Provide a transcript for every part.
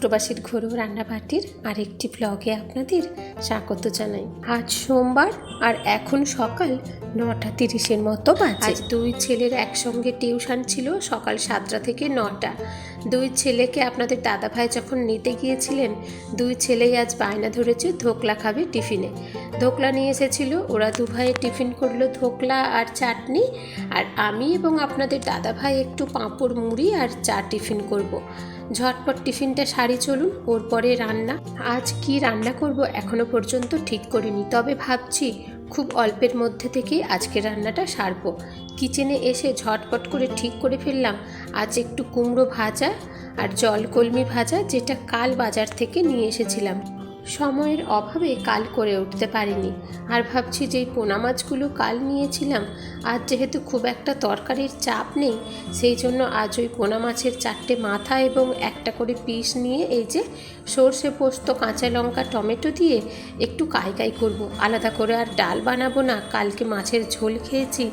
প্রবাসীর ঘরো রান্নাবাটির আরেকটি ব্লগে আপনাদের স্বাগত জানাই। আজ সোমবার আর এখন সকাল নটা তিরিশের মতো বাজে। আজ দুই ছেলের একসঙ্গে টিউশন ছিল সকাল সাতটা থেকে নটা। দুই ছেলেকে আপনাদের দাদাভাই যখন নিতে গিয়েছিলেন, দুই ছেলেই আজ বায়না ধরেছে ধোকলা খাবে টিফিনে। ধোকলা নিয়ে এসেছিল, ওরা দু ভাইয়ে টিফিন করল ধোকলা আর চাটনি। আর আমি এবং আপনাদের দাদাভাই একটু পাঁপড় মুড়ি আর চা টিফিন করব। ঝটপট টিফিনটা সারি চলুন, ওর পরে রান্না। আজ কি রান্না করব এখনও পর্যন্ত ঠিক করিনি, তবে ভাবছি খুব অল্পের মধ্যে থেকেই আজকে রান্নাটা সারবো। কিচেনে এসে ঝটপট করে ঠিক করে ফেললাম, আজ একটু কুমড়ো ভাজা আর জলকলমি ভাজা যেটা কাল বাজার থেকে নিয়ে এসেছিলাম। সময়ের অভাবে কাল করে উঠতে পারিনি, আর ভাবছি যে পোনা মাছগুলো কাল নিয়েছিলাম আজ যেহেতু খুব একটা তরকারির চাপ নেই, সেই জন্য আজ ওই পোনা মাছের চারটে মাথা এবং একটা করে পিস নিয়ে এই যে সর্ষে পোস্ত, কাঁচা লঙ্কা, টমেটো দিয়ে একটু কাই কাই করব। আলাদা করে আর ডাল বানাবো না, কালকে মাছের ঝোল খেয়েছি,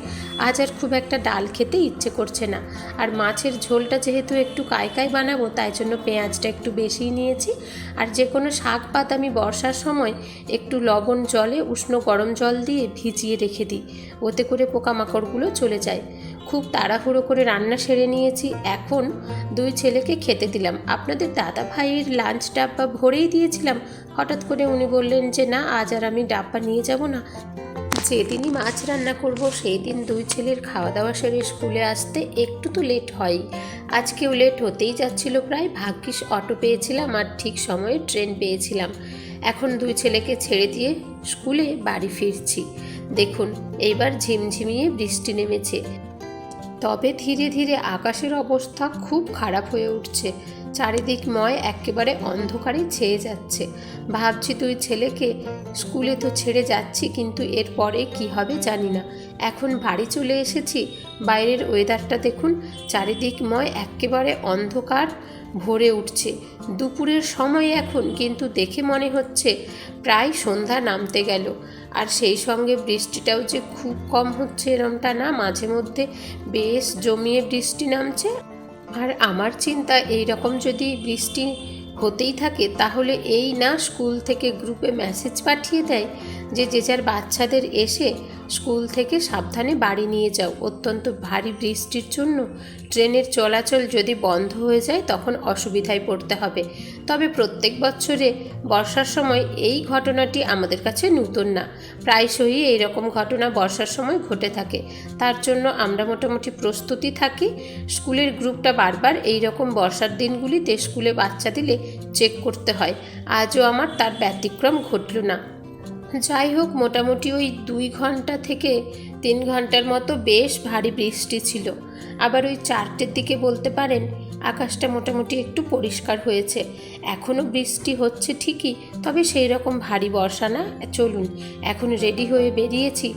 আজ আর খুব একটা ডাল খেতে ইচ্ছে করছে না। আর মাছের ঝোলটা যেহেতু একটু কাই কাই বানাবো, তাই জন্য পেঁয়াজটা একটু বেশিই নিয়েছি। আর যে কোনো শাক পাত আমি বর্ষার সময় একটু লবণ জলে, উষ্ণ গরম জল দিয়ে ভিজিয়ে রেখে দিই। ওতে করে পোকামাকড়গুলো চলে যায়। খুব তাড়াহুড়ো করে রান্না সেরে নিয়েছি। এখন দুই ছেলেকে খেতে দিলাম। আপনাদের দাদা ভাইয়ের লাঞ্চ ডাব্বা ভরেই দিয়েছিলাম। হঠাৎ করে উনি বললেন যে, না, আজ আর আমি ডাব্বা নিয়ে যাব না। যেদিনই মাছ রান্না করব সেই দিন দুই ছেলের খাওয়া দাওয়া সেরে স্কুলে আসতে একটু তো লেট হয়। আজকেও লেট হতেই যাচ্ছিল প্রায়। ভাগ্যিস অটো পেয়েছিলাম আর ঠিক সময়ে ট্রেন পেয়েছিলাম। এখন দুই ছেলেকে ছেড়ে দিয়ে স্কুলে বাড়ি ফিরছি। দেখুন, এইবার ঝিমঝিমিয়ে বৃষ্টি নেমেছে। তবে ধীরে ধীরে আকাশের অবস্থা খুব খারাপ হয়ে উঠছে। চারিদিকময় একেবারে অন্ধকারে ছেয়ে যাচ্ছে। ভাবছি তুই ছেলেকে স্কুলে তো ছেড়ে যাচ্ছি, কিন্তু এরপরে কি হবে জানি না। এখন বাড়ি চলে এসেছি, বাইরের ওয়েদারটা দেখুন চারিদিকময় একেবারে অন্ধকার ভরে উঠছে। দুপুরের সময় এখন, কিন্তু দেখে মনে হচ্ছে প্রায় সন্ধ্যা নামতে গেল। আর সেই সঙ্গে বৃষ্টিটাও যে খুব কম হচ্ছে এরমটা না, মাঝে মধ্যে বেশ জমিয়ে বৃষ্টি নামছে। আর আমার চিন্তা এই রকম যদি বৃষ্টি হতেই থাকে, তাহলে এই না স্কুল থেকে গ্রুপে মেসেজ পাঠিয়ে দেয় যে যে যার বাচ্চাদের এসে স্কুল থেকে সাবধানে বাড়ি নিয়ে যাও। অত্যন্ত ভারী বৃষ্টির জন্য ট্রেনের চলাচল যদি বন্ধ হয়ে যায়, তখন অসুবিধায় পড়তে হবে। তবে প্রত্যেক বছরে বর্ষার সময় এই ঘটনাটি আমাদের কাছে নতুন না। প্রায়শই এই রকম ঘটনা বর্ষার সময় ঘটে থাকে। তার জন্য আমরা মোটামুটি প্রস্তুতি থাকি। স্কুলের গ্রুপটা বারবার এই রকম বর্ষার দিনগুলিতে স্কুলে বাচ্চা দিলে চেক করতে হয়। আজও আমার তার ব্যতিক্রম ঘটল না। যাই হোক, মোটামুটি ওই দুই ঘণ্টা থেকে তিন ঘণ্টার মতো বেশ ভারী বৃষ্টি ছিল। আবার ওই চারটের দিকে বলতে পারেন, আকাশটা মোটামুটি একটু পরিষ্কার হয়েছে। এখনও বৃষ্টি হচ্ছে ঠিকই, তবে সেই রকম ভারী বর্ষা না। চলুন, এখন রেডি হয়ে বেরিয়েছি।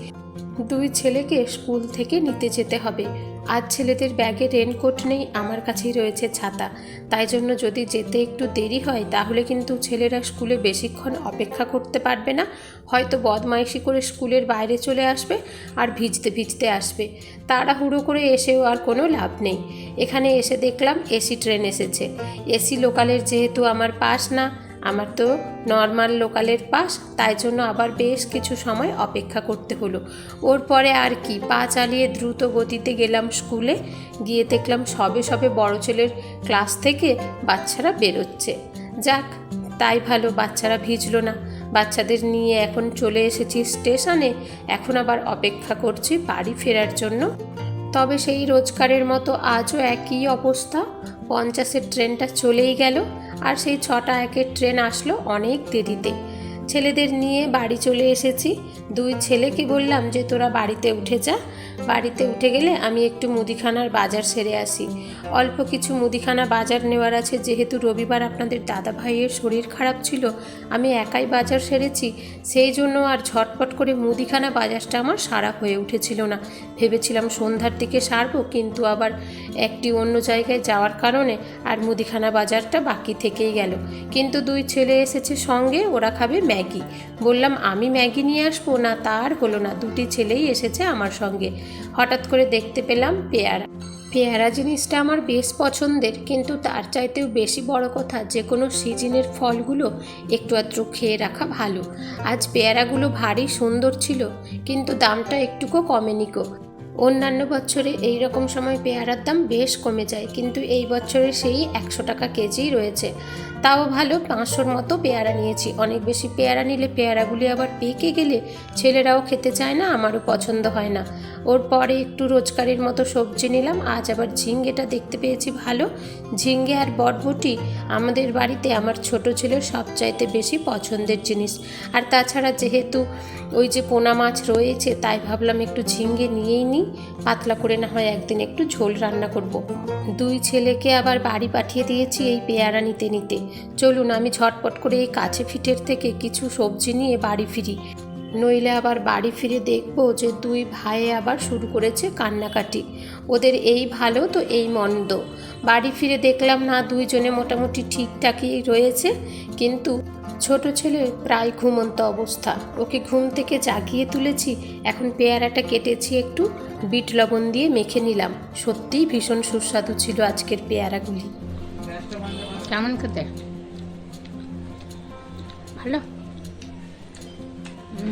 দুই ছেলেকে স্কুল থেকে নিতে যেতে হবে। আজ ছেলেদের ব্যাগে রেনকোট নেই, আমার কাছেই রয়েছে ছাতা। তাই জন্য যদি যেতে একটু দেরি হয়, তাহলে কিন্তু ছেলেরা স্কুলে বেশিক্ষণ অপেক্ষা করতে পারবে না। হয়তো বদমাইশি করে স্কুলের বাইরে চলে আসবে আর ভিজতে ভিজতে আসবে। তাড়াহুড়ো করে এসেও আর কোনো লাভ নেই। এখানে এসে দেখলাম এসি ট্রেন এসেছে। এসি লোকালের যেহেতু আমার পাস না আমার তো নর্মাল লোকালের পাস তাই জন্য আবার বেশ কিছু সময় অপেক্ষা করতে হলো। ওর পরে আর কি, পা চালিয়ে দ্রুত গতিতে গেলাম স্কুলে, গিয়ে দেখলাম সবে সবে বড় ছেলের ক্লাস থেকে বাচ্চারা বেরোচ্ছে। যাক, তাই ভালো, বাচ্চারা ভিজলো না। বাচ্চাদের নিয়ে এখন চলে এসেছি স্টেশনে, এখন আবার অপেক্ষা করছি বাড়ি ফেরার জন্য। তবে সেই রোজগারের মতো আজও একই অবস্থা, পঞ্চাশের ট্রেনটা চলেই গেল। আর সেই ছটা একের ট্রেন আসলো অনেক দেরিতে। ছেলেদের নিয়ে বাড়ি চলে এসেছি। দুই ছেলেকে বললাম যে, তোরা বাড়িতে উঠে যা। বাড়িতে উঠে গেলে আমি একটু মুদিখানার বাজার সেরে আসি। অল্প কিছু মুদিখানা বাজার নেওয়ার আছে। যেহেতু রবিবার আপনাদের দাদা ভাইয়ের শরীর খারাপ ছিল, আমি একাই বাজার সেরেছি। সেই জন্য আর ঝটপট করে মুদিখানা বাজারটা আমার সারা হয়ে উঠেছিল না। ভেবেছিলাম সন্ধ্যার দিকে সারবো, কিন্তু আবার একটি অন্য জায়গায় যাওয়ার কারণে আর মুদিখানা বাজারটা বাকি থেকেই গেল। কিন্তু দুই ছেলে এসেছে সঙ্গে, ওরা খাবে ম্যাগি। বললাম, আমি ম্যাগি নিয়ে আসব? না তার হলো না। দুটি ছেলেই এসেছে আমার সঙ্গে। হঠাৎ করে দেখতে পেলাম পেয়ারা। পেয়ারা জিনিসটা আমার বেশ পছন্দের, কিন্তু তার চাইতেও বেশি বড় কথা, যে কোনো সিজনের ফলগুলো একটু আধটু খেয়ে রাখা ভালো। আজ পেয়ারাগুলো ভারী সুন্দর ছিল, কিন্তু দামটা একটুকু কমেনিকো অন্যান্য বছরে এই রকম সময় পেয়ারার দাম বেশ কমে যায়, কিন্তু এই বছরে সেই একশো টাকা কেজিই রয়েছে। তাও ভালো, পাঁচশোর মতো পেয়ারা নিয়েছি। অনেক বেশি পেয়ারা নিলে পেয়ারাগুলি আবার পেকে গেলে ছেলেরাও খেতে চায় না, আমারও পছন্দ হয় না। ওর পরে একটু রোজকারের মতো সবজি নিলাম, আজ আবার ঝিঙ্গেটা দেখতে পেয়েছি ভালো। ঝিঙ্গে আর বটবটি আমাদের বাড়িতে আমার ছোট ছেলের সবচাইতে বেশি পছন্দের জিনিস। আর তাছাড়া যেহেতু ওই যে পোনা মাছ রয়েছে, তাই ভাবলাম একটু ঝিঙ্গে নিয়েই নিই। পাতলা করে না হয় একদিন একটু ঝোল রান্না করব। দুই ছেলেকে আবার বাড়ি পাঠিয়ে দিয়েছি এই পেয়ারা নিতে নিতে। চলুন আমি ঝটপট করে এই কাছে ফিটের থেকে কিছু সবজি নিয়ে বাড়ি ফিরি। নইলে আবার বাড়ি ফিরে দেখব যে দুই ভাইয়ে আবার শুরু করেছে কান্নাকাটি। ওদের এই ভালো তো এই মন্দ। বাড়ি ফিরে দেখলাম না দুইজনে মোটামুটি ঠিকঠাকই রয়েছে, কিন্তু ছোট ছেলে প্রায় ঘুমন্ত অবস্থা। ওকে ঘুম থেকে জাগিয়ে তুলেছি, এখন পেয়ারাটা কেটেছি একটু, বিট লবণ দিয়ে মেখে নিলাম। সত্যিই ভীষণ সুস্বাদু ছিল আজকের পেয়ারাগুলি। কেমন খেতে? ভালো?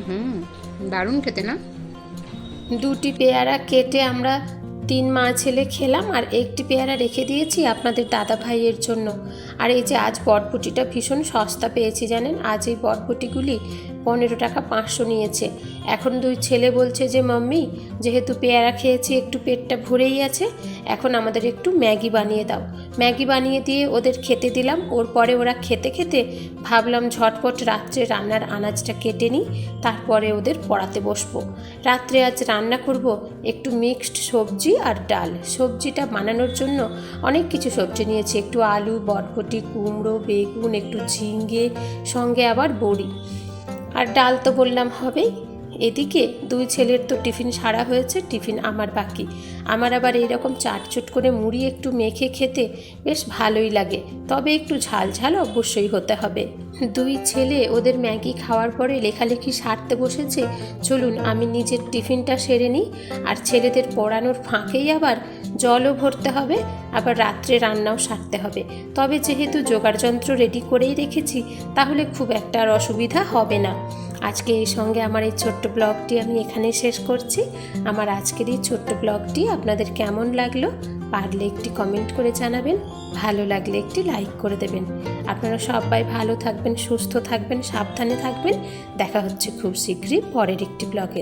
হুম, দারুণ খেতে না? দুটি পেয়ারা কেটে আমরা তিন মা ছেলে খেলাম আর একটি পেয়ারা রেখে দিয়েছি আপনাদের দাদা ভাইয়ের জন্য। আর এই যে আজ বটবটিটা ভীষণ সস্তা পেয়েছি জানেন? আজ এই বটবটিগুলি পনেরো টাকা পাঁচশো নিয়েছে। এখন দুই ছেলে বলছে যে, মাম্মি, যেহেতু পেয়ারা খেয়েছি, একটু পেটটা ভরেই আছে, এখন আমাদের একটু ম্যাগি বানিয়ে দাও। ম্যাগি বানিয়ে দিয়ে ওদের খেতে দিলাম। ওর পরে ওরা খেতে খেতে ভাবলাম ঝটপট রাত্রে রান্নার আনাজটা কেটে নিই, তারপরে ওদের পড়াতে বসবো। রাত্রে আজ রান্না করব একটু মিক্সড সবজি আর ডাল। সবজিটা বানানোর জন্য অনেক কিছু সবজি নিয়েছি। একটু আলু বটবটি কুমড়ো বেগুন একটু ঝিঙ্গে সঙ্গে আবার বড়ি। আর ডাল তো বললাম হবেই। এদিকে দুই ছেলের তো টিফিন সারা হয়েছে, টিফিন আমার বাকি। আমার আবার এইরকম চাটচুট করে মুড়ি একটু মেখে খেতে বেশ ভালোই লাগে। তবে একটু ঝাল ঝাল অবশ্যই হতে হবে। দুই ছেলে ওদের ম্যাগি খাওয়ার পরে লেখালেখি সারতে বসেছে। চলুন, আমি নিজের টিফিনটা সেরে নিই। আর ছেলেদের পড়ানোর ফাঁকেই আবার জলও ভরতে হবে, আবার রাত্রে রান্নাও সারতে হবে। তবে যেহেতু যোগাড়যন্ত্র রেডি করেই রেখেছি, তাহলে খুব একটা আর অসুবিধা হবে না। আজকে এই সঙ্গে আমার এই ছোট্ট ব্লগটি আমি এখানে শেষ করছি। আমার আজকের এই ছোট্ট ব্লগটি আপনাদের কেমন লাগল পারলে একটি কমেন্ট করে জানাবেন, ভালো লাগলে একটি লাইক করে দেবেন। আপনারা সবাই ভালো থাকবেন, সুস্থ থাকবেন, সাবধানে থাকবেন। দেখা হচ্ছে খুব শীঘ্রই পরের একটি ব্লগে।